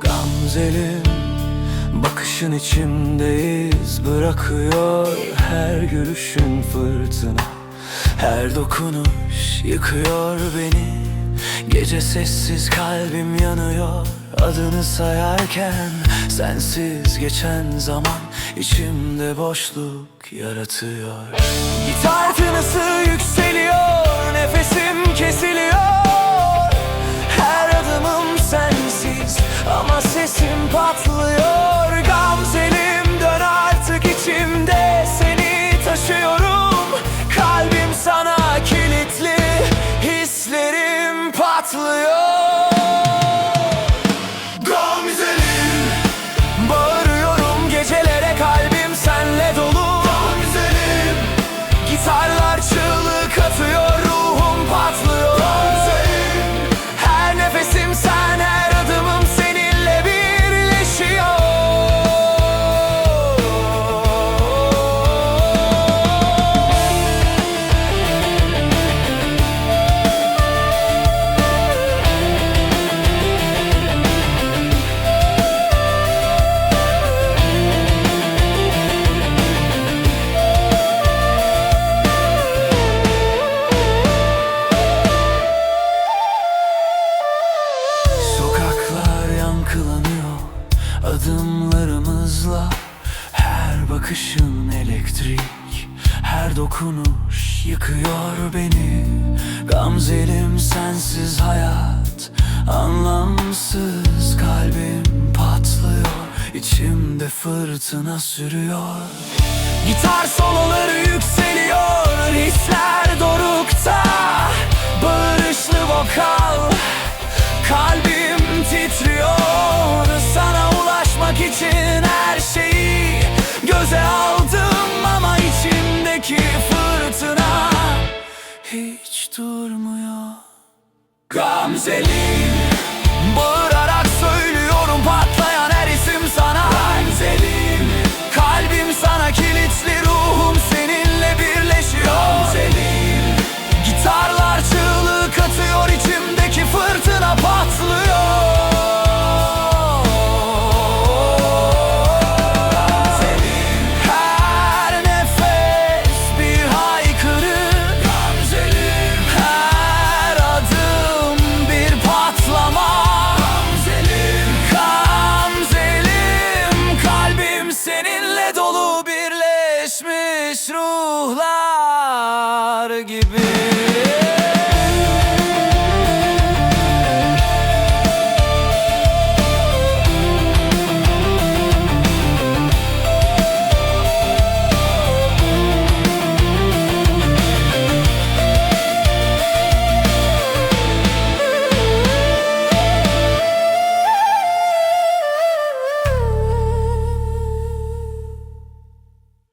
Gamzelim Bakışın içimdeyiz Bırakıyor her gülüşün fırtına. Her dokunuş yıkıyor beni. Gece sessiz kalbim yanıyor Adını sayarken. Sensiz geçen zaman içimde boşluk yaratıyor. Gitar tınısı yükseliyor Nefesim kesiliyor hatırlıyor adımlarımızla Her bakışın elektrik Her dokunuş yıkıyor beni. Gamzelim sensiz hayat Anlamsız kalbim patlıyor. İçimde fırtına sürüyor. Gitar soloları Göze aldım ama içimdeki fırtına Hiç durmuyor. Gamzelim Bağır gibi.